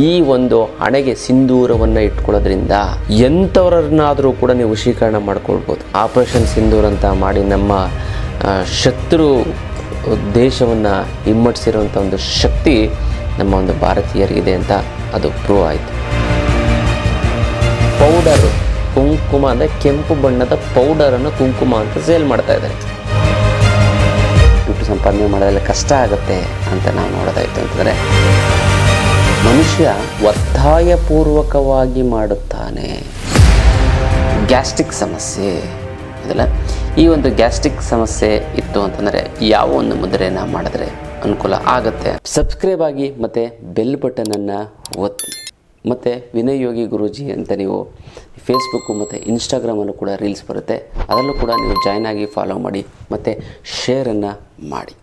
ಈ ಒಂದು ಹಣೆಗೆ ಸಿಂಧೂರವನ್ನ ಇಟ್ಕೊಳ್ಳೋದ್ರಿಂದ ಎಂಥವ್ರನ್ನಾದರೂ ಕೂಡ ನೀವು ವಶೀಕರಣ ಮಾಡ್ಕೊಳ್ಬೋದು. ಆಪರೇಷನ್ ಸಿಂಧೂರ್ ಅಂತ ಮಾಡಿ ನಮ್ಮ ಶತ್ರು ದೇಶವನ್ನು ಹಿಮ್ಮಡಿಸಿರುವಂಥ ಒಂದು ಶಕ್ತಿ ನಮ್ಮ ಒಂದು ಭಾರತೀಯರಿಗಿದೆ ಅಂತ ಅದು ಪ್ರೂವ್ ಆಯಿತು. ಪೌಡರ್ ಕುಂಕುಮ ಅಂದರೆ ಕೆಂಪು ಬಣ್ಣದ ಪೌಡರನ್ನು ಕುಂಕುಮ ಅಂತ ಸೇಲ್ ಮಾಡ್ತಾ ಇದ್ದಾರೆ. ದುಡ್ಡು ಸಂಪಾದನೆ ಮಾಡೋದ್ರಲ್ಲಿ ಕಷ್ಟ ಆಗುತ್ತೆ ಅಂತ ನಾವು ನೋಡೋದಾಯ್ತು ಅಂತಂದರೆ. ಮನುಷ್ಯ ಒತ್ತಾಯಪೂರ್ವಕವಾಗಿ ಮಾಡುತ್ತಾನೆ. ಗ್ಯಾಸ್ಟ್ರಿಕ್ ಸಮಸ್ಯೆ ಇದಲ್ಲ. ಈ ಒಂದು ಗ್ಯಾಸ್ಟ್ರಿಕ್ ಸಮಸ್ಯೆ ಇತ್ತು ಅಂತಂದರೆ ಯಾವ ಒಂದು ಮುದ್ರೆಯನ್ನು ಮಾಡಿದ್ರೆ ಅನುಕೂಲ ಆಗುತ್ತೆ. ಸಬ್ಸ್ಕ್ರೈಬ್ ಆಗಿ ಮತ್ತು ಬೆಲ್ ಬಟನನ್ನು ಒತ್ತಿ. ಮತ್ತು ವಿನಯ್ ಯೋಗಿ ಗುರೂಜಿ ಅಂತ ನೀವು ಫೇಸ್ಬುಕ್ಕು ಮತ್ತು ಇನ್ಸ್ಟಾಗ್ರಾಮನ್ನು ಕೂಡ ರೀಲ್ಸ್ ಬರುತ್ತೆ. ಅದರಲ್ಲೂ ಕೂಡ ನೀವು ಜಾಯ್ನ್ ಆಗಿ ಫಾಲೋ ಮಾಡಿ, ಮತ್ತು ಶೇರನ್ನು ಮಾಡಿ.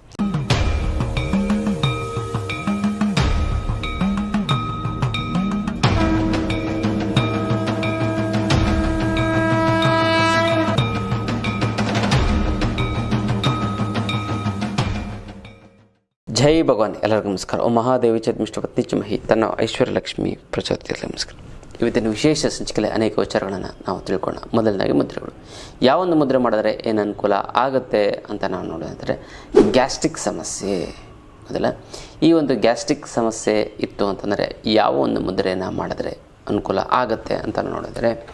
ಜೈ ಭಗವಾನ್. ಎಲ್ಲರಿಗೂ ನಮಸ್ಕಾರ. ಓ ಮಹಾದೇವಿ ಚದ್ಮಿಷ್ಟ ಪತ್ನಿ ಚಮಹಿ. ತನ್ನ ಐಶ್ವರ್ಯ ಲಕ್ಷ್ಮಿ ಪ್ರಚೋದನೆಯಲ್ಲಿ ನಮಸ್ಕಾರ. ಇವತ್ತಿನ ವಿಶೇಷ ಸಂಚಿಕೆಯಲ್ಲಿ ಅನೇಕ ವಿಚಾರಗಳನ್ನು ನಾವು ತಿಳ್ಕೊಳ್ಳೋಣ. ಮೊದಲನೇದಾಗಿ ಮುದ್ರೆಗಳು. ಯಾವೊಂದು ಮುದ್ರೆ ಮಾಡಿದ್ರೆ ಏನು ಅನುಕೂಲ ಆಗುತ್ತೆ ಅಂತ ನಾವು ನೋಡೋದಂದರೆ ಗ್ಯಾಸ್ಟ್ರಿಕ್ ಸಮಸ್ಯೆ. ಅದಲ್ಲ ಈ ಒಂದು ಗ್ಯಾಸ್ಟ್ರಿಕ್ ಸಮಸ್ಯೆ ಇತ್ತು ಅಂತಂದರೆ ಯಾವ ಒಂದು ಮುದ್ರೆಯನ್ನು ಮಾಡಿದ್ರೆ ಅನುಕೂಲ ಆಗುತ್ತೆ ಅಂತ ನೋಡಿದರೆ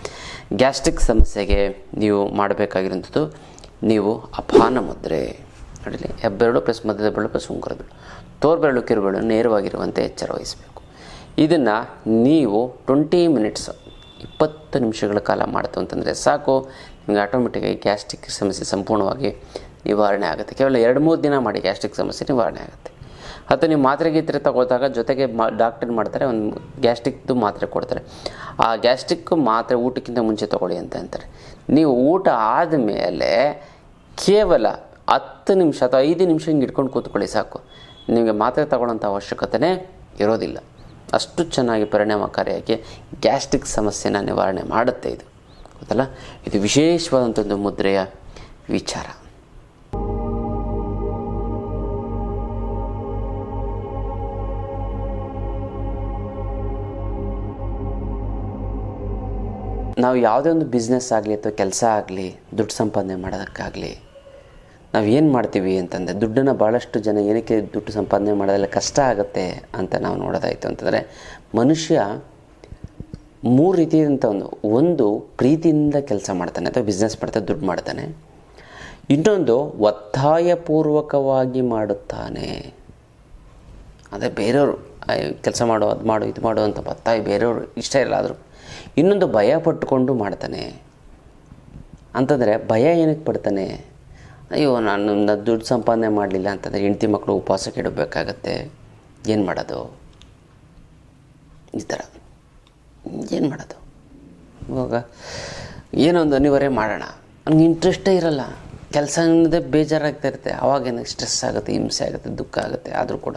ಗ್ಯಾಸ್ಟ್ರಿಕ್ ಸಮಸ್ಯೆಗೆ ನೀವು ಮಾಡಬೇಕಾಗಿರುವಂಥದ್ದು ನೀವು ಅಪಾನ ಮುದ್ರೆ. ನೋಡಿಲಿ, ಹೆಬ್ಬೆರಳು ಪ್ಲಸ್ ಮಧ್ಯದ ಬೆರಳು ಪ್ಲಸ್ ಉಂಗುರ ಬೆರಳು. ತೋರ್ಬೆರಳು ಕಿರುಬೆರಳು ನೇರವಾಗಿರುವಂತೆ ಎಚ್ಚರ ವಹಿಸಬೇಕು. ಇದನ್ನು ನೀವು ಟ್ವೆಂಟಿ ಮಿನಿಟ್ಸ್ ಇಪ್ಪತ್ತು ನಿಮಿಷಗಳ ಕಾಲ ಮಾಡ್ತು ಅಂತಂದರೆ ಸಾಕು. ನಿಮಗೆ ಆಟೋಮೆಟಿಕ್ಕಾಗಿ ಗ್ಯಾಸ್ಟ್ರಿಕ್ ಸಮಸ್ಯೆ ಸಂಪೂರ್ಣವಾಗಿ ನಿವಾರಣೆ ಆಗುತ್ತೆ. ಕೇವಲ ಎರಡು ಮೂರು ದಿನ ಮಾಡಿ ಗ್ಯಾಸ್ಟ್ರಿಕ್ ಸಮಸ್ಯೆ ನಿವಾರಣೆ ಆಗುತ್ತೆ. ಅಥವಾ ನೀವು ಮಾತ್ರೆ ಗೀತ್ರೆ ತಗೋದಾಗ ಜೊತೆಗೆ ಮಾ ಡಾಕ್ಟರ್ ಮಾಡ್ತಾರೆ, ಒಂದು ಗ್ಯಾಸ್ಟ್ರಿಕ್ದು ಮಾತ್ರೆ ಕೊಡ್ತಾರೆ. ಆ ಗ್ಯಾಸ್ಟ್ರಿಕ್ ಮಾತ್ರೆ ಊಟಕ್ಕಿಂತ ಮುಂಚೆ ತಗೊಳ್ಳಿ ಅಂತ ಅಂತಾರೆ. ನೀವು ಊಟ ಆದಮೇಲೆ ಕೇವಲ ಹತ್ತು ನಿಮಿಷ ಅಥವಾ ಐದು ನಿಮಿಷ ಹಿಂಗೆ ಇಟ್ಕೊಂಡು ಕೂತ್ಕೊಳ್ಳಿ ಸಾಕು. ನಿಮಗೆ ಮಾತ್ರೆ ತಗೊಳ್ಳೋಂಥ ಅವಶ್ಯಕತೆನೇ ಇರೋದಿಲ್ಲ. ಅಷ್ಟು ಚೆನ್ನಾಗಿ ಪರಿಣಾಮಕಾರಿಯಾಗಿ ಗ್ಯಾಸ್ಟ್ರಿಕ್ ಸಮಸ್ಯೆನ ನಿವಾರಣೆ ಮಾಡುತ್ತೆ ಇದು. ಗೊತ್ತಲ್ಲ? ಇದು ವಿಶೇಷವಾದಂಥ ಒಂದು ಮುದ್ರೆಯ ವಿಚಾರ. ನಾವು ಯಾವುದೇ ಒಂದು ಬಿಸ್ನೆಸ್ ಆಗಲಿ ಅಥವಾ ಕೆಲಸ ಆಗಲಿ, ದುಡ್ಡು ಸಂಪಾದನೆ ಮಾಡೋದಕ್ಕಾಗಲಿ ನಾವು ಏನು ಮಾಡ್ತೀವಿ ಅಂತಂದರೆ ದುಡ್ಡನ್ನು ಭಾಳಷ್ಟು ಜನ ಏನಕ್ಕೆ ದುಡ್ಡು ಸಂಪಾದನೆ ಮಾಡೋದೆಲ್ಲ ಕಷ್ಟ ಆಗುತ್ತೆ ಅಂತ ನಾವು ನೋಡೋದಾಯಿತು ಅಂತಂದರೆ ಮನುಷ್ಯ ಮೂರು ರೀತಿಯಾದಂಥ ಒಂದು ಒಂದು ಪ್ರೀತಿಯಿಂದ ಕೆಲಸ ಮಾಡ್ತಾನೆ ಅಥವಾ ಬಿಸ್ನೆಸ್ ಮಾಡ್ತಾನೆ ದುಡ್ಡು ಮಾಡ್ತಾನೆ. ಇನ್ನೊಂದು ಒತ್ತಾಯಪೂರ್ವಕವಾಗಿ ಮಾಡುತ್ತಾನೆ. ಅದೇ ಬೇರೆಯವರು ಕೆಲಸ ಮಾಡು, ಅದು ಮಾಡು, ಇದು ಮಾಡು ಅಂತ ಒತ್ತಾಯ ಬೇರೆಯವರು ಇಷ್ಟ ಇಲ್ಲ ಆದರೂ. ಇನ್ನೊಂದು ಭಯ ಪಟ್ಟುಕೊಂಡು ಮಾಡ್ತಾನೆ. ಅಂತಂದರೆ ಭಯ ಏನಕ್ಕೆ ಪಡ್ತಾನೆ? ಅಯ್ಯೋ, ನಾನು ನನ್ನ ದುಡ್ಡು ಸಂಪಾದನೆ ಮಾಡಲಿಲ್ಲ ಅಂತಂದರೆ ಹೆಂಡತಿ ಮಕ್ಕಳು ಉಪವಾಸಕ್ಕೆ ಇಡಬೇಕಾಗತ್ತೆ. ಏನು ಮಾಡೋದು? ಈ ಥರ. ಏನು ಮಾಡೋದು? ಇವಾಗ ಏನೋ ಒಂದು ಅನಿವಾರ್ಯ ಮಾಡೋಣ. ನನಗೆ ಇಂಟ್ರೆಸ್ಟೇ ಇರಲ್ಲ. ಕೆಲಸ ಅನ್ನೋದೇ ಬೇಜಾರಾಗ್ತಾ ಇರುತ್ತೆ. ಏನಕ್ಕೆ ಸ್ಟ್ರೆಸ್ ಆಗುತ್ತೆ, ಹಿಂಸೆ ಆಗುತ್ತೆ, ದುಃಖ ಆಗುತ್ತೆ, ಆದರೂ ಕೂಡ.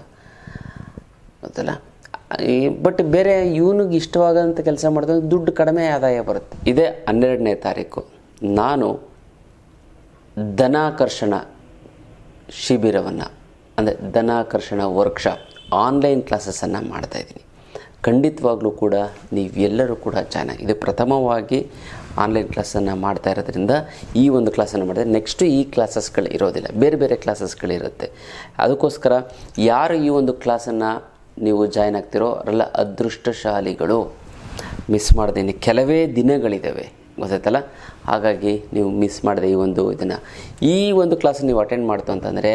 ಗೊತ್ತಲ್ಲ? ಬಟ್ ಬೇರೆ ಇವನಿಗೆ ಇಷ್ಟವಾಗೋಂಥ ಕೆಲಸ ಮಾಡಿದ್ರೆ ದುಡ್ಡು ಕಡಿಮೆ ಆದಾಯ ಬರುತ್ತೆ. ಇದೇ ಹನ್ನೆರಡನೇ ತಾರೀಕು. ನಾನು ಧನಾಕರ್ಷಣ ಶಿಬಿರವನ್ನು, ಅಂದರೆ ಧನಾಕರ್ಷಣ ವರ್ಕ್ಶಾಪ್ ಆನ್ಲೈನ್ ಕ್ಲಾಸಸನ್ನು ಮಾಡ್ತಾಯಿದ್ದೀನಿ ಖಂಡಿತವಾಗ್ಲೂ ಕೂಡ ನೀವೆಲ್ಲರೂ ಕೂಡ ಚೆನ್ನಾಗಿ ಇದು ಪ್ರಥಮವಾಗಿ ಆನ್ಲೈನ್ ಕ್ಲಾಸನ್ನು ಮಾಡ್ತಾ ಇರೋದ್ರಿಂದ ಈ ಒಂದು ಕ್ಲಾಸನ್ನು ಮಾಡಿದ್ರೆ ನೆಕ್ಸ್ಟು ಈ ಕ್ಲಾಸಸ್ಗಳು ಇರೋದಿಲ್ಲ, ಬೇರೆ ಬೇರೆ ಕ್ಲಾಸಸ್ಗಳಿರುತ್ತೆ ಅದಕ್ಕೋಸ್ಕರ ಯಾರು ಈ ಒಂದು ಕ್ಲಾಸನ್ನು ನೀವು ಜಾಯ್ನ್ ಆಗ್ತಿರೋ ಅವರೆಲ್ಲ ಅದೃಷ್ಟಶಾಲಿಗಳು ಮಿಸ್ ಮಾಡ್ದೇನೆ, ಕೆಲವೇ ದಿನಗಳಿದ್ದಾವೆ ಗೊತ್ತಾಯ್ತಲ್ಲ ಹಾಗಾಗಿ ನೀವು ಮಿಸ್ ಮಾಡಿದೆ ಈ ಒಂದು ಇದನ್ನು. ಈ ಒಂದು ಕ್ಲಾಸ್ ನೀವು ಅಟೆಂಡ್ ಮಾಡ್ತು ಅಂತಂದರೆ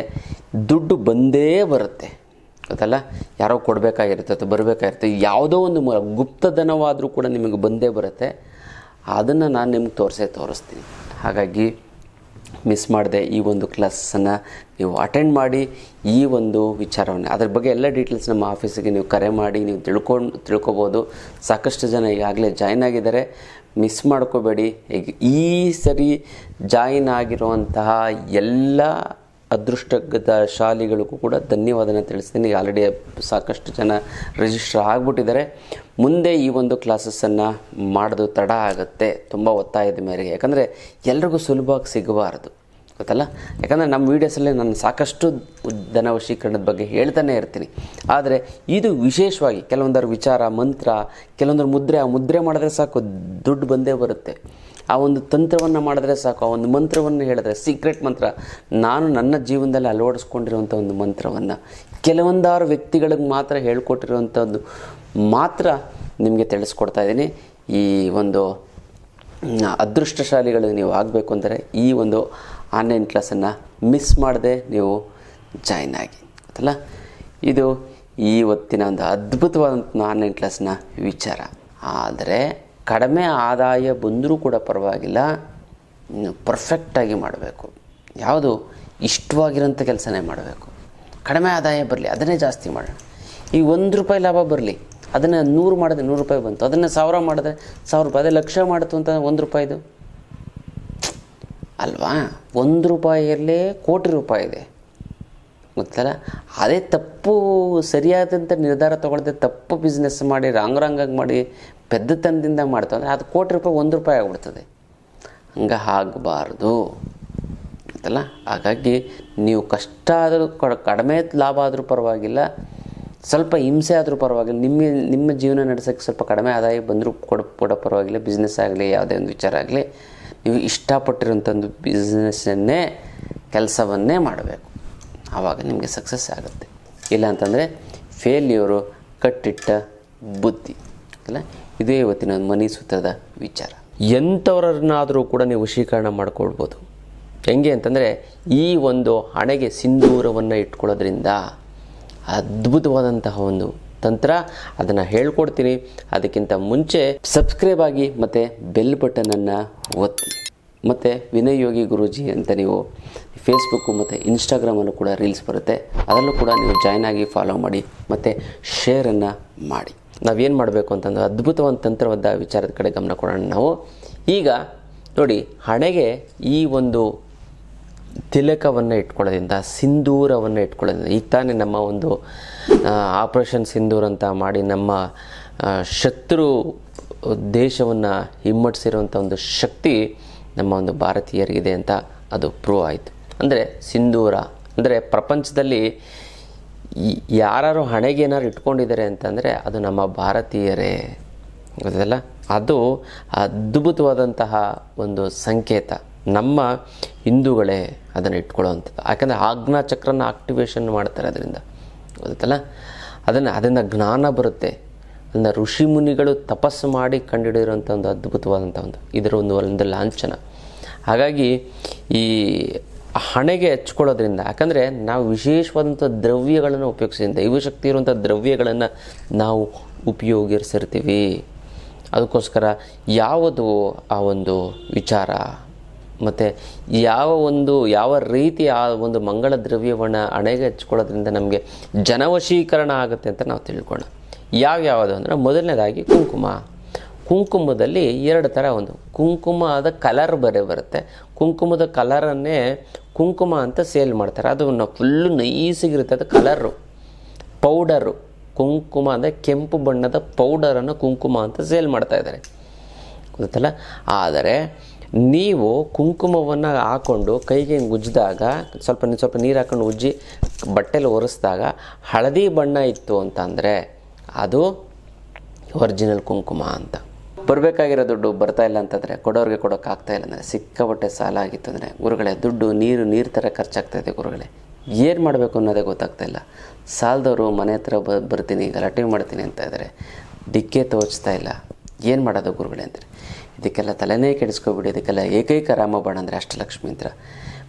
ದುಡ್ಡು ಬಂದೇ ಬರುತ್ತೆ. ಗೊತ್ತಲ್ಲ? ಯಾರೋ ಕೊಡಬೇಕಾಗಿರುತ್ತೆ ಅಥವಾ ಬರಬೇಕಾಗಿರುತ್ತೆ. ಯಾವುದೋ ಒಂದು ಮೂಲ ಗುಪ್ತಧನವಾದರೂ ಕೂಡ ನಿಮಗೆ ಬಂದೇ ಬರುತ್ತೆ. ಅದನ್ನು ನಾನು ನಿಮ್ಗೆ ತೋರಿಸೇ ತೋರಿಸ್ತೀನಿ. ಹಾಗಾಗಿ ಮಿಸ್ ಮಾಡದೆ ಈ ಒಂದು ಕ್ಲಾಸನ್ನು ನೀವು ಅಟೆಂಡ್ ಮಾಡಿ ಈ ಒಂದು ವಿಚಾರವನ್ನು. ಅದ್ರ ಬಗ್ಗೆ ಎಲ್ಲ ಡೀಟೇಲ್ಸ್ ನಮ್ಮ ಆಫೀಸಿಗೆ ನೀವು ಕರೆ ಮಾಡಿ, ನೀವು ತಿಳ್ಕೊಂಡು, ತಿಳ್ಕೊಬೋದು. ಸಾಕಷ್ಟು ಜನ ಈಗಾಗಲೇ ಜಾಯ್ನ್ ಆಗಿದ್ದಾರೆ. ಮಿಸ್ ಮಾಡ್ಕೋಬೇಡಿ. ಈಗ ಈ ಸರಿ ಜಾಯಿನ್ ಆಗಿರುವಂತಹ ಎಲ್ಲ ಅದೃಷ್ಟದ ಶಾಲಿಗಳಿಗೂ ಕೂಡ ಧನ್ಯವಾದನ ತಿಳಿಸ್ತೀನಿ. ಆಲ್ರೆಡಿ ಸಾಕಷ್ಟು ಜನ ರಿಜಿಸ್ಟರ್ ಆಗಿಬಿಟ್ಟಿದ್ದಾರೆ. ಮುಂದೆ ಈ ಒಂದು ಕ್ಲಾಸಸ್ಸನ್ನು ಮಾಡೋದು ತಡ ಆಗುತ್ತೆ. ತುಂಬ ಒತ್ತಾಯದ ಮೇರೆಗೆ. ಯಾಕಂದರೆ ಎಲ್ರಿಗೂ ಸುಲಭವಾಗಿ ಸಿಗಬಾರ್ದು. ಗೊತ್ತಲ್ಲ? ಯಾಕಂದರೆ ನಮ್ಮ ವೀಡಿಯೋಸಲ್ಲಿ ನಾನು ಸಾಕಷ್ಟು ಧನ ವಶೀಕರಣದ ಬಗ್ಗೆ ಹೇಳ್ತಾನೆ ಇರ್ತೀನಿ. ಆದರೆ ಇದು ವಿಶೇಷವಾಗಿ ಕೆಲವೊಂದರ ವಿಚಾರ, ಮಂತ್ರ, ಕೆಲವೊಂದರ ಮುದ್ರೆ, ಆ ಮುದ್ರೆ ಮಾಡಿದ್ರೆ ಸಾಕು, ದುಡ್ಡು ಬಂದೇ ಬರುತ್ತೆ. ಆ ಒಂದು ತಂತ್ರವನ್ನು ಮಾಡಿದ್ರೆ ಸಾಕು, ಆ ಒಂದು ಮಂತ್ರವನ್ನು ಹೇಳಿದ್ರೆ ಸೀಕ್ರೆಟ್ ಮಂತ್ರ. ನಾನು ನನ್ನ ಜೀವನದಲ್ಲಿ ಅಳವಡಿಸ್ಕೊಂಡಿರುವಂಥ ಒಂದು ಮಂತ್ರವನ್ನು. ಕೆಲವೊಂದಾರು ವ್ಯಕ್ತಿಗಳಿಗೆ ಮಾತ್ರ ಹೇಳ್ಕೊಟ್ಟಿರುವಂಥದ್ದು ಮಾತ್ರ ನಿಮಗೆ ತಿಳಿಸ್ಕೊಡ್ತಾ ಇದ್ದೀನಿ. ಈ ಒಂದು ಅದೃಷ್ಟಶಾಲಿಗಳು ನೀವು ಆಗಬೇಕು ಅಂದರೆ ಈ ಒಂದು ಆನ್ಲೈನ್ ಕ್ಲಾಸನ್ನು ಮಿಸ್ ಮಾಡದೆ ನೀವು ಜಾಯ್ನ್ ಆಗಿ. ಗೊತ್ತಲ್ಲ? ಇದು ಈ ಹೊತ್ತಿನ ಒಂದು ಅದ್ಭುತವಾದಂಥ ಆನ್ಲೈನ್ ಕ್ಲಾಸ್ನ ವಿಚಾರ. ಆದರೆ ಕಡಿಮೆ ಆದಾಯ ಬಂದರೂ ಕೂಡ ಪರವಾಗಿಲ್ಲ ಪರ್ಫೆಕ್ಟಾಗಿ ಮಾಡಬೇಕು. ಯಾವುದು? ಇಷ್ಟವಾಗಿರೋಂಥ ಕೆಲಸನೇ ಮಾಡಬೇಕು. ಕಡಿಮೆ ಆದಾಯ ಬರಲಿ, ಅದನ್ನೇ ಜಾಸ್ತಿ ಮಾಡೋಣ. ಈ ಒಂದು ರೂಪಾಯಿ ಲಾಭ ಬರಲಿ, ಅದನ್ನು ನೂರು ಮಾಡಿದ್ರೆ ನೂರು ರೂಪಾಯಿ ಬಂತು, ಅದನ್ನು ಸಾವಿರ ಮಾಡಿದ್ರೆ ಸಾವಿರ ರೂಪಾಯಿ, ಅದೇ ಲಕ್ಷ ಮಾಡಿತು ಅಂತ ಒಂದು ರೂಪಾಯಿದು? ಅಲ್ವಾ? ಒಂದು ರೂಪಾಯಿಯಲ್ಲೇ ಕೋಟಿ ರೂಪಾಯಿ ಇದೆ. ಗೊತ್ತಲ್ಲ? ಅದೇ ತಪ್ಪು ಸರಿಯಾದಂಥ ನಿರ್ಧಾರ ತೊಗೊಳ್ದೆ ತಪ್ಪು ಬಿಸ್ನೆಸ್ ಮಾಡಿ ರಾಂಗ್ ರಾಂಗಾಗಿ ಮಾಡಿ ಪೆದ್ದತನದಿಂದ ಮಾಡ್ತಾವೆ ಅಂದರೆ ಅದು ಕೋಟಿ ರೂಪಾಯಿ ಒಂದು ರೂಪಾಯಿ ಆಗ್ಬಿಡ್ತದೆ. ಹಂಗೆ ಆಗಬಾರ್ದು. ಗೊತ್ತಲ್ಲ? ಹಾಗಾಗಿ ನೀವು ಕಷ್ಟ ಆದರೂ ಕಡಿಮೆ ಲಾಭ ಆದರೂ ಪರವಾಗಿಲ್ಲ. ಸ್ವಲ್ಪ ಹಿಂಸೆ ಆದರೂ ಪರವಾಗಿಲ್ಲ. ನಿಮ್ಮ ನಿಮ್ಮ ಜೀವನ ನಡೆಸೋಕ್ಕೆ ಸ್ವಲ್ಪ ಕಡಿಮೆ ಆದಾಯ ಬಂದರೂ ಕೊಡ, ಕೊಡೋ ಪರವಾಗಿಲ್ಲ. ಬಿಸ್ನೆಸ್ ಆಗಲಿ, ಯಾವುದೇ ಒಂದು ವಿಚಾರ ಆಗಲಿ, ನೀವು ಇಷ್ಟಪಟ್ಟಿರೋಂಥ ಒಂದು ಬಿಸ್ನೆಸ್ಸನ್ನೇ ಕೆಲಸವನ್ನೇ ಮಾಡಬೇಕು. ಆವಾಗ ನಿಮಗೆ ಸಕ್ಸಸ್ ಆಗುತ್ತೆ. ಇಲ್ಲ ಅಂತಂದರೆ ಫೇಲ್ಯೂರು ಕಟ್ಟಿಟ್ಟ ಬುದ್ಧಿ. ಅಲ್ಲ ಇದೇ ಇವತ್ತಿನ ಮನಿ ಸೂತ್ರದ ವಿಚಾರ. ಎಂಥವ್ರನ್ನಾದರೂ ಕೂಡ ನೀವು ವಶೀಕರಣ ಮಾಡ್ಕೊಳ್ಬೋದು. ಹೆಂಗೆ ಅಂತಂದರೆ ಈ ಒಂದು ಹಣೆಗೆ ಸಿಂಧೂರವನ್ನು ಇಟ್ಕೊಳ್ಳೋದ್ರಿಂದ ಅದ್ಭುತವಾದಂತಹ ಒಂದು ತಂತ್ರ. ಅದನ್ನು ಹೇಳ್ಕೊಡ್ತೀನಿ. ಅದಕ್ಕಿಂತ ಮುಂಚೆ ಸಬ್ಸ್ಕ್ರೈಬ್ ಆಗಿ ಮತ್ತು ಬೆಲ್ ಬಟನನ್ನು ಒತ್ತಿ. ಮತ್ತು ವಿನಯ್ ಯೋಗಿ ಗುರೂಜಿ ಅಂತ ನೀವು ಫೇಸ್ಬುಕ್ಕು ಮತ್ತು ಇನ್ಸ್ಟಾಗ್ರಾಮಲ್ಲೂ ಕೂಡ ರೀಲ್ಸ್ ಬರುತ್ತೆ. ಅದರಲ್ಲೂ ಕೂಡ ನೀವು ಜಾಯ್ನ್ ಆಗಿ ಫಾಲೋ ಮಾಡಿ, ಮತ್ತು ಶೇರನ್ನು ಮಾಡಿ. ನಾವೇನು ಮಾಡಬೇಕು ಅಂತಂದ್ರೆ ಅದ್ಭುತವಾದ ತಂತ್ರವಾದ ವಿಚಾರದ ಕಡೆ ಗಮನ ಕೊಡೋಣ ನಾವು. ಈಗ ನೋಡಿ, ಹಣೆಗೆ ಈ ಒಂದು ತಿಲಕವನ್ನು ಇಟ್ಕೊಳ್ಳೋದ್ರಿಂದ, ಸಿಂಧೂರವನ್ನು ಇಟ್ಕೊಳ್ಳೋದ್ರಿಂದ, ಈಗ ತಾನೇ ನಮ್ಮ ಒಂದು ಆಪರೇಷನ್ ಸಿಂಧೂರ್ ಅಂತ ಮಾಡಿ ನಮ್ಮ ಶತ್ರು ದೇಶವನ್ನು ಹಿಮ್ಮಡಿಸಿರುವಂಥ ಒಂದು ಶಕ್ತಿ ನಮ್ಮ ಒಂದು ಭಾರತೀಯರಿಗಿದೆ ಅಂತ ಅದು ಪ್ರೂವ್ ಆಯಿತು. ಅಂದರೆ ಸಿಂಧೂರ, ಅಂದರೆ ಪ್ರಪಂಚದಲ್ಲಿ ಯಾರು ಹಣೆಗೆ ಏನಾದ್ರು ಇಟ್ಕೊಂಡಿದ್ದಾರೆ ಅಂತಂದರೆ ಅದು ನಮ್ಮ ಭಾರತೀಯರೇ. ಗೊತ್ತಲ್ಲ ಅದು ಅದ್ಭುತವಾದಂತಹ ಒಂದು ಸಂಕೇತ. ನಮ್ಮ ಹಿಂದೂಗಳೇ ಅದನ್ನು ಇಟ್ಕೊಳ್ಳೋವಂಥದ್ದು. ಯಾಕಂದರೆ ಆಜ್ಞಾ ಚಕ್ರನ ಆಕ್ಟಿವೇಶನ್ ಮಾಡ್ತಾರೆ ಅದರಿಂದ. ಗೊತ್ತಲ್ಲ ಅದನ್ನು ಅದರಿಂದ ಜ್ಞಾನ ಬರುತ್ತೆ. ಅದನ್ನು ಋಷಿ ಮುನಿಗಳು ತಪಸ್ಸು ಮಾಡಿ ಕಂಡುಹಿಡಿದಿರುವಂಥ ಒಂದು ಅದ್ಭುತವಾದಂಥ ಒಂದು, ಇದರ ಒಂದು ಒಂದು ಲಾಂಛನ. ಹಾಗಾಗಿ ಈ ಹಣೆಗೆ ಹಚ್ಕೊಳ್ಳೋದ್ರಿಂದ, ಯಾಕಂದರೆ ನಾವು ವಿಶೇಷವಾದಂಥ ದ್ರವ್ಯಗಳನ್ನು ಉಪಯೋಗಿಸಿದ ದೈವಶಕ್ತಿ ಇರುವಂಥ ದ್ರವ್ಯಗಳನ್ನು ನಾವು ಉಪಯೋಗಿಸಿರ್ತೀವಿ. ಅದಕ್ಕೋಸ್ಕರ ಯಾವುದು ಆ ಒಂದು ವಿಚಾರ? ಮತ್ತು ಯಾವ ಒಂದು, ಯಾವ ರೀತಿ ಆ ಒಂದು ಮಂಗಳ ದ್ರವ್ಯವನ್ನು ಹಣೆಗೆ ಹಚ್ಕೊಳ್ಳೋದ್ರಿಂದ ನಮಗೆ ಜನವಶೀಕರಣ ಆಗುತ್ತೆ ಅಂತ ನಾವು ತಿಳ್ಕೊಳ್ಳೋಣ. ಯಾವ್ಯಾವುದು ಅಂದರೆ ಮೊದಲನೇದಾಗಿ ಕುಂಕುಮ. ಕುಂಕುಮದಲ್ಲಿ ಎರಡು ಥರ ಒಂದು. ಕುಂಕುಮದ ಕಲರ್ ಬರೆ ಬರುತ್ತೆ. ಕುಂಕುಮದ ಕಲರನ್ನೇ ಕುಂಕುಮ ಅಂತ ಸೇಲ್ ಮಾಡ್ತಾರೆ. ಅದನ್ನು ಫುಲ್ಲು ನೈಸಿಗಿರುತ್ತೆ ಅದು ಕಲರು ಪೌಡರು ಕುಂಕುಮ ಅಂದರೆ ಕೆಂಪು ಬಣ್ಣದ ಪೌಡರನ್ನು ಕುಂಕುಮ ಅಂತ ಸೇಲ್ ಮಾಡ್ತಾ ಇದ್ದಾರೆ. ಗೊತ್ತಲ್ಲ? ಆದರೆ ನೀವು ಕುಂಕುಮವನ್ನು ಹಾಕ್ಕೊಂಡು ಕೈಗೆ ಉಜ್ಜಿದಾಗ ಸ್ವಲ್ಪ ಸ್ವಲ್ಪ ನೀರು ಹಾಕೊಂಡು ಉಜ್ಜಿ ಬಟ್ಟೆಲಿ ಒರೆಸಿದಾಗ ಹಳದಿ ಬಣ್ಣ ಇತ್ತು ಅಂತ ಅಂದರೆ ಅದು ಒರಿಜಿನಲ್ ಕುಂಕುಮ ಅಂತ. ಬರಬೇಕಾಗಿರೋ ದುಡ್ಡು ಬರ್ತಾ ಇಲ್ಲ ಅಂತಂದರೆ ಕೊಡೋರಿಗೆ ಕೊಡೋಕ್ಕಾಗ್ತಾ ಇಲ್ಲ ಅಂದರೆ ಸಿಕ್ಕಾಪಟ್ಟೆ ಸಾಲ ಆಗಿತ್ತು ಅಂದರೆ ಗುರುಗಳೇ, ದುಡ್ಡು, ನೀರು ನೀರು ಥರ ಖರ್ಚಾಗ್ತಾಯಿದೆ ಗುರುಗಳೇ. ಏನು ಮಾಡಬೇಕು ಅನ್ನೋದೇ ಗೊತ್ತಾಗ್ತಾ ಇಲ್ಲ. ಸಾಲದವರು ಮನೆ ಹತ್ರ ಬ, ಬರ್ತೀನಿ, ಗಲಾಟೆ ಮಾಡ್ತೀನಿ ಅಂತ ಇದ್ದಾರೆ ಡಿಕ್ಕೆ ತೋಚ್ತಾ ಇಲ್ಲ. ಏನು ಮಾಡೋದು ಗುರುಗಳೇ ಅಂತಾರೆ ಇದಕ್ಕೆಲ್ಲ ತಲೆನೇ ಕೆಡಿಸ್ಕೊಬಿಡಿ, ಇದಕ್ಕೆಲ್ಲ ಏಕೈಕ ರಾಮಬಾಣ ಅಂದರೆ ಅಷ್ಟಲಕ್ಷ್ಮಿ ಅಂತ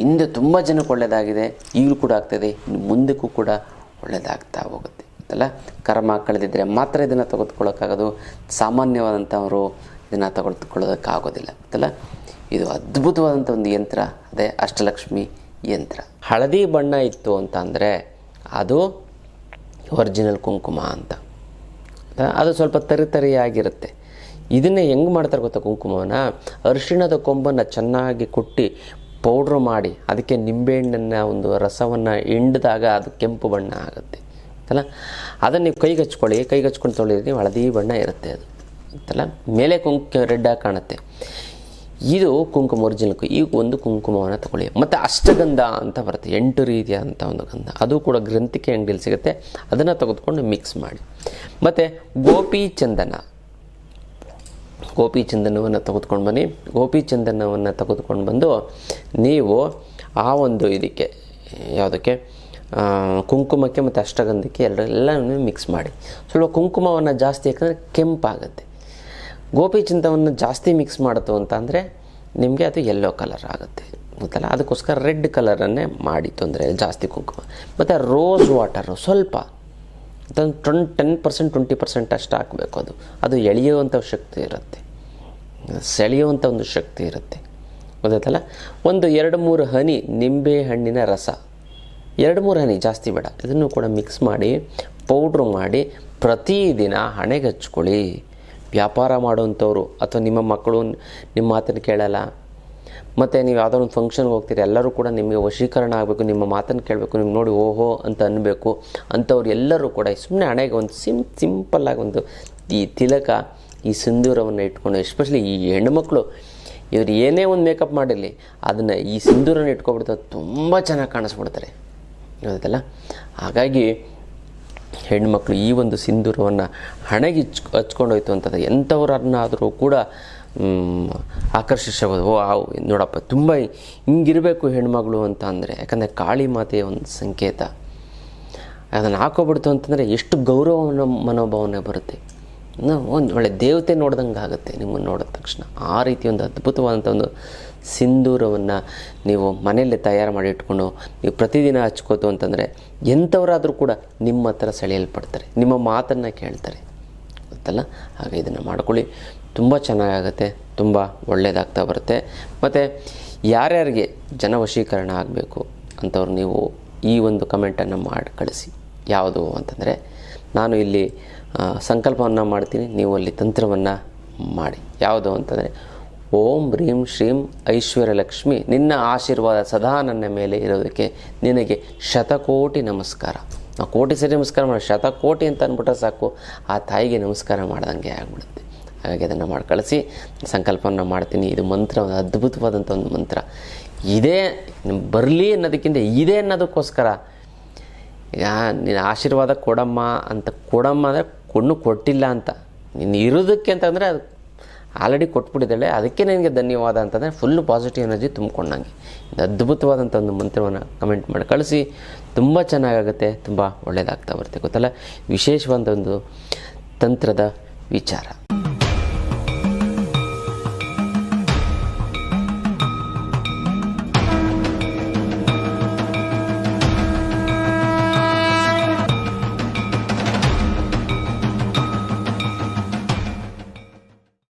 ಹಿಂದೆ ತುಂಬ ಜನಕ್ಕೆ ಒಳ್ಳೆಯದಾಗಿದೆ ಈಗಲೂ ಕೂಡ ಆಗ್ತದೆ, ಇನ್ನು ಮುಂದಕ್ಕೂ ಕೂಡ ಒಳ್ಳೆಯದಾಗ್ತಾ ಹೋಗುತ್ತೆ ಅಲ್ಲ ಕರ್ಮ ಕಳೆದಿದ್ದರೆ ಮಾತ್ರ ಇದನ್ನು ತೆಗೆದುಕೊಳ್ಳೋಕ್ಕಾಗೋದು, ಸಾಮಾನ್ಯವಾದಂಥವರು ಇದನ್ನು ತೆಗೆದುಕೊಳ್ಳೋದಕ್ಕಾಗೋದಿಲ್ಲ, ಗೊತ್ತಲ್ಲ? ಇದು ಅದ್ಭುತವಾದಂಥ ಒಂದು ಯಂತ್ರ, ಅದೇ ಅಷ್ಟಲಕ್ಷ್ಮಿ ಯಂತ್ರ. ಹಳದಿ ಬಣ್ಣ ಇತ್ತು ಅಂತ ಅಂದರೆ ಅದು ಒರಿಜಿನಲ್ ಕುಂಕುಮ ಅಂತ? ಅದು ಸ್ವಲ್ಪ ತರಿ ತರಿಯಾಗಿರುತ್ತೆ. ಇದನ್ನೇ ಹೆಂಗೆ ಮಾಡ್ತಾರೆ ಗೊತ್ತಾ ಕುಂಕುಮವನ್ನು? ಅರಿಶಿಣದ ಕೊಂಬನ್ನು ಚೆನ್ನಾಗಿ ಕುಟ್ಟಿ ಪೌಡ್ರ್ ಮಾಡಿ ಅದಕ್ಕೆ ನಿಂಬೆಹಣ್ಣನ್ನು ಒಂದು ರಸವನ್ನು ಹಿಂಡಿದಾಗ ಅದು ಕೆಂಪು ಬಣ್ಣ ಆಗುತ್ತೆ. ಅಲ್ಲ ಅದನ್ನು ನೀವು ಕೈಗೆ ಹಚ್ಕೊಳ್ಳಿ ಕೈಗೆ ಹಚ್ಕೊಂಡು ತೊಳಿದ್ರೆ ಹಳದಿ ಬಣ್ಣ ಇರುತ್ತೆ ಅದು. ಅಂತಲ್ಲ ಮೇಲೆ ಕುಂಕ ರೆಡ್ಡಾಗಿ ಕಾಣುತ್ತೆ. ಇದು ಕುಂಕುಮ ಒರಿಜಿನಲ್ ಈಗ ಒಂದು ಕುಂಕುಮವನ್ನು ತಗೊಳ್ಳಿ. ಮತ್ತು ಅಷ್ಟಗಂಧ ಅಂತ ಬರುತ್ತೆ. ಎಂಟು ರೀತಿಯಾದಂಥ ಒಂದು ಗಂಧ. ಅದು ಕೂಡ ಗ್ರಂಥಿಕೆ ಅಂಗಡಿಯಲ್ಲಿ ಸಿಗುತ್ತೆ. ಅದನ್ನು ತೆಗೆದುಕೊಂಡು ಮಿಕ್ಸ್ ಮಾಡಿ. ಮತ್ತು ಗೋಪಿ ಚಂದನ. ಗೋಪಿ ಚಂದನವನ್ನು ತೆಗೆದುಕೊಂಡು ಬನ್ನಿ. ಗೋಪಿ ಚಂದನವನ್ನು ತೆಗೆದುಕೊಂಡು ಬಂದು ನೀವು ಆ ಒಂದು ಇದಕ್ಕೆ, ಯಾವುದಕ್ಕೆ? ಕುಂಕುಮಕ್ಕೆ ಮತ್ತು ಅಷ್ಟಗಂಧಕ್ಕೆ ಎರಡು ಎಲ್ಲನೂ ಮಿಕ್ಸ್ ಮಾಡಿ. ಸ್ವಲ್ಪ ಕುಂಕುಮವನ್ನು ಜಾಸ್ತಿ ಯಾಕಂದರೆ ಕೆಂಪಾಗುತ್ತೆ. ಗೋಪಿ ಚಂದನವನ್ನು ಜಾಸ್ತಿ ಮಿಕ್ಸ್ ಮಾಡಿತು ಅಂತ ಅಂದರೆ ನಿಮಗೆ ಅದು ಯೆಲ್ಲೋ ಕಲರ್ ಆಗುತ್ತೆ. ಗೊತ್ತಲ್ಲ? ಅದಕ್ಕೋಸ್ಕರ ರೆಡ್ ಕಲರನ್ನೇ ಮಾಡಿ ತೊಂದರೆ ಜಾಸ್ತಿ ಕುಂಕುಮ. ಮತ್ತು ರೋಸ್ ವಾಟರು ಸ್ವಲ್ಪ ಟ್ವೆನ್ ಟೆನ್ ಪರ್ಸೆಂಟ್, ಟ್ವೆಂಟಿ ಪರ್ಸೆಂಟ್ ಅಷ್ಟು ಹಾಕಬೇಕು ಅದು. ಅದು ಎಳೆಯುವಂಥ ಶಕ್ತಿ ಇರುತ್ತೆ. ಸೆಳೆಯುವಂಥ ಒಂದು ಶಕ್ತಿ ಇರುತ್ತೆ. ಗೊತ್ತಾಯ್ತಲ್ಲ? ಒಂದು, ಎರಡು, ಮೂರು ಹನಿ ನಿಂಬೆ ಹಣ್ಣಿನ ರಸ. ಎರಡು, ಮೂರು ಹನಿ ಜಾಸ್ತಿ ಬೇಡ. ಇದನ್ನು ಕೂಡ ಮಿಕ್ಸ್ ಮಾಡಿ ಪೌಡ್ರ್ ಮಾಡಿ, ಪ್ರತಿದಿನ ಹಣೆಗೆ ಹಚ್ಕೊಳ್ಳಿ. ವ್ಯಾಪಾರ ಮಾಡುವಂಥವ್ರು ಅಥವಾ ನಿಮ್ಮ ಮಕ್ಕಳು, ನಿಮ್ಮ ಮಾತನ್ನು ಕೇಳಲ್ಲ ಮತ್ತು ನೀವು ಯಾವುದೋ ಒಂದು ಫಂಕ್ಷನ್ಗೆ ಹೋಗ್ತೀರಿ, ಎಲ್ಲರೂ ಕೂಡ ನಿಮಗೆ ವಶೀಕರಣ ಆಗಬೇಕು, ನಿಮ್ಮ ಮಾತನ್ನು ಕೇಳಬೇಕು, ನಿಮ್ಗೆ ನೋಡಿ ಓಹೋ ಅಂತ ಅನ್ನಬೇಕು ಅಂಥವ್ರು ಎಲ್ಲರೂ ಕೂಡ ಸುಮ್ಮನೆ ಹಣೆಗೆ ಒಂದು ಸಿಂ ಸಿಂಪಲ್ಲಾಗಿ ಒಂದು ಈ ತಿಲಕ, ಈ ಸಿಂಧೂರವನ್ನು ಇಟ್ಕೊಂಡು ಎಸ್ಪೆಷಲಿ ಈ ಹೆಣ್ಮಕ್ಳು, ಇವ್ರು ಏನೇ ಒಂದು ಮೇಕಪ್ ಮಾಡಿರಲಿ, ಅದನ್ನು ಈ ಸಿಂಧೂರನ್ನು ಇಟ್ಕೊಬಿಡ್ತಾರೆ ತುಂಬ ಚೆನ್ನಾಗಿ ಕಾಣಿಸ್ಬಿಡ್ತಾರೆ. ಗೊತ್ತಲ್ಲ ಹಾಗಾಗಿ ಹೆಣ್ಮಕ್ಳು ಈ ಒಂದು ಸಿಂಧೂರವನ್ನು ಹಣೆಗೆ ಹಚ್ ಹಚ್ಕೊಂಡೋಯ್ತು ಅಂತಂದರೆ ಎಂಥವ್ರನ್ನಾದರೂ ಕೂಡ ಆಕರ್ಷಿಸಬಹುದು. ಓ ನೋಡಪ್ಪ, ತುಂಬ ಹಿಂಗಿರಬೇಕು ಹೆಣ್ಮಗಳು ಅಂತ ಅಂದರೆ, ಯಾಕಂದರೆ ಕಾಳಿ ಮಾತೆಯ ಒಂದು ಸಂಕೇತ. ಅದನ್ನು ಹಾಕೋಬಿಡ್ತು ಅಂತಂದರೆ ಎಷ್ಟು ಗೌರವ ಮನೋಭಾವನೆ ಬರುತ್ತೆ. ಒಂದು ಒಳ್ಳೆ ದೇವತೆ ನೋಡ್ದಂಗೆ ಆಗುತ್ತೆ ನಿಮ್ಮನ್ನು ನೋಡಿದ ತಕ್ಷಣ. ಆ ರೀತಿ ಒಂದು ಅದ್ಭುತವಾದಂಥ ಒಂದು ಸಿಂಧೂರವನ್ನು ನೀವು ಮನೆಯಲ್ಲೇ ತಯಾರು ಮಾಡಿ ಇಟ್ಕೊಂಡು, ನೀವು ಪ್ರತಿದಿನ ಹಚ್ಕೋತು ಅಂತಂದರೆ ಎಂಥವರಾದರೂ ಕೂಡ ನಿಮ್ಮ ಹತ್ರ ಸೆಳೆಯಲ್ಪಡ್ತಾರೆ. ನಿಮ್ಮ ಮಾತನ್ನು ಕೇಳ್ತಾರೆ. ಗೊತ್ತಲ್ಲ ಹಾಗೆ ಇದನ್ನು ಮಾಡ್ಕೊಳ್ಳಿ. ತುಂಬ ಚೆನ್ನಾಗಾಗುತ್ತೆ, ತುಂಬ ಒಳ್ಳೆಯದಾಗ್ತಾ ಬರುತ್ತೆ. ಮತ್ತು ಯಾರ್ಯಾರಿಗೆ ಜನವಶೀಕರಣ ಆಗಬೇಕು ಅಂಥವ್ರು ನೀವು ಈ ಒಂದು ಕಮೆಂಟನ್ನು ಮಾಡಿ, ಕಳಿಸಿ. ಯಾವುದು ಅಂತಂದರೆ, ನಾನು ಇಲ್ಲಿ ಸಂಕಲ್ಪವನ್ನು ಮಾಡ್ತೀನಿ, ನೀವು ಅಲ್ಲಿ ತಂತ್ರವನ್ನು ಮಾಡಿ. ಯಾವುದು ಅಂತಂದರೆ, ಓಂ ಹ್ರೀಂ ಶ್ರೀಂ ಐಶ್ವರ್ಯಲಕ್ಷ್ಮಿ ನಿನ್ನ ಆಶೀರ್ವಾದ ಸದಾ ನನ್ನ ಮೇಲೆ ಇರೋದಕ್ಕೆ ನಿನಗೆ ಶತಕೋಟಿ ನಮಸ್ಕಾರ. ನಾವು ಕೋಟಿ ಸರಿ ನಮಸ್ಕಾರ ಮಾಡಿ ಶತಕೋಟಿ ಅಂತ ಅಂದ್ಬಿಟ್ರೆ ಸಾಕು. ಆ ತಾಯಿಗೆ ನಮಸ್ಕಾರ ಮಾಡ್ದಂಗೆ ಆಗ್ಬಿಡುತ್ತೆ. ಹಾಗಾಗಿ ಅದನ್ನು ಮಾಡಿ ಕಳಿಸಿ. ಸಂಕಲ್ಪವನ್ನು ಮಾಡ್ತೀನಿ. ಇದು ಮಂತ್ರ, ಒಂದು ಅದ್ಭುತವಾದಂಥ ಒಂದು ಮಂತ್ರ. ಇದೇ ಬರಲಿ ಅನ್ನೋದಕ್ಕಿಂತ ಇದೇ ಅನ್ನೋದಕ್ಕೋಸ್ಕರ. ಈಗ ನೀನು ಆಶೀರ್ವಾದ ಕೊಡಮ್ಮ ಅಂತ, ಕೊಡಮ್ಮ ಅಂದರೆ ಕೊಣ್ಣು ಕೊಟ್ಟಿಲ್ಲ ಅಂತ. ನೀನು ಇರೋದಕ್ಕೆ ಅಂತಂದರೆ ಅದು ಆಲ್ರೆಡಿ ಕೊಟ್ಬಿಟ್ಟಿದ್ದಾಳೆ. ಅದಕ್ಕೆ ನನಗೆ ಧನ್ಯವಾದ ಅಂತಂದರೆ ಫುಲ್ಲು ಪಾಸಿಟಿವ್ ಎನರ್ಜಿ ತುಂಬಿಕೊಂಡಂಗೆ ಇದು ಅದ್ಭುತವಾದಂಥ ಒಂದು ಮಂತ್ರವನ್ನು ಕಮೆಂಟ್ ಮಾಡಿ. ಕಳಿಸಿ. ತುಂಬ ಚೆನ್ನಾಗಾಗುತ್ತೆ. ತುಂಬ ಒಳ್ಳೆಯದಾಗ್ತಾ ಬರುತ್ತೆ. ಗೊತ್ತಲ್ಲ? ವಿಶೇಷವಾದ ಒಂದು ತಂತ್ರದ ವಿಚಾರ.